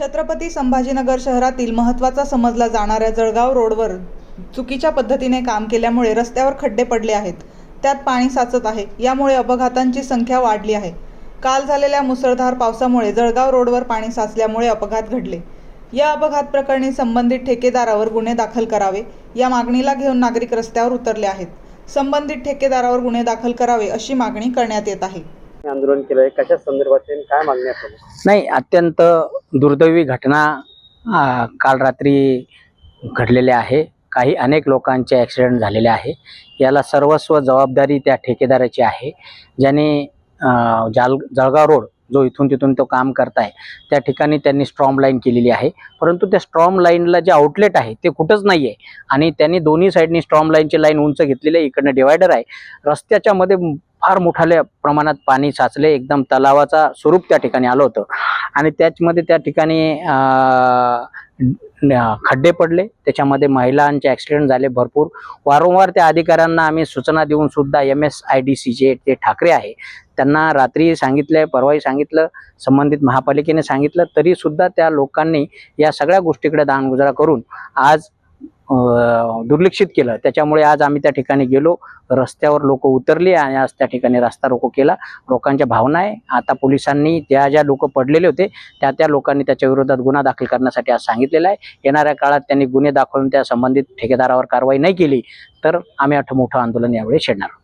छत्रपती संभाजीनगर शहरातील महत्त्वाचा समजला जाणाऱ्या जळगाव रोडवर चुकीच्या पद्धतीने काम केल्यामुळे रस्त्यावर खड्डे पडले आहेत. त्यात पाणी साचत आहे. यामुळे अपघातांची संख्या वाढली आहे. काल झालेल्या मुसळधार पावसामुळे जळगाव रोडवर पाणी साचल्यामुळे अपघात घडले. या अपघात प्रकरणी संबंधित ठेकेदारावर गुन्हे दाखल करावे या मागणीला घेऊन नागरिक रस्त्यावर उतरले आहेत. संबंधित ठेकेदारावर गुन्हे दाखल करावे अशी मागणी करण्यात येत आहे. आंदोलन केलंय? कशा संदर्भात आहे काय मागणी आहे आपल्याला? नाही अत्यंत दुर्दैवी घटना आ, काल रात्री घडलेल्या आहे. काही अनेक लोकांचे ॲक्सिडेंट झालेले आहे. याला सर्वस्व जबाबदारी त्या ठेकेदाराची आहे ज्याने अ, जाल जळगाव रोड जो इथून तिथून तो काम करताय त्या ठिकाणी त्यांनी स्ट्रॉम लाईन केलेली आहे. परंतु त्या स्ट्रॉम लाईनला जे आउटलेट आहे ते कुठंच नाही आहे आणि त्यांनी दोन्ही साईडनी स्ट्रॉम लाईनची लाईन उंच घेतलेली आहे इकडनं डिवायडर आहे. रस्त्याच्या मध्ये फार मोठाल्या प्रमाणात पाणी साचले एकदम तलावाचा स्वरूप त्या ठिकाणी आलं होतं. आणि त्याचमध्ये त्या ठिकाणी खड्डे पडले. त्याच्यामध्ये महिलांचे ॲक्सिडेंट झाले भरपूर. वारंवार त्या अधिकाऱ्यांना आम्ही सूचना देऊन सुद्धा M S I D C जे ते ठाकरे आहे त्यांना रात्री सांगितले परवाही सांगितलं संबंधित महापालिकेने सांगितलं तरी सुद्धा त्या लोकांनी या सगळ्या गोष्टीकडे दानगुजारा करून आज दुर्लक्षित केलं. त्याच्यामुळे आज आम्ही त्या ठिकाणी गेलो. रस्त्यावर लोक उतरले आणि आज त्या ठिकाणी रस्ता रोको केला. लोकांच्या भावना आहे. आता पोलिसांनी त्या ज्या लोक पडलेले होते त्या त्या लोकांनी त्याच्या विरोधात गुन्हा दाखल करण्यासाठी आज सांगितलेलं आहे. येणाऱ्या काळात त्यांनी गुन्हे दाखवून त्या संबंधित ठेकेदारावर कारवाई नाही केली तर आम्ही मोठं आंदोलन यावेळी छेडणार आहोत.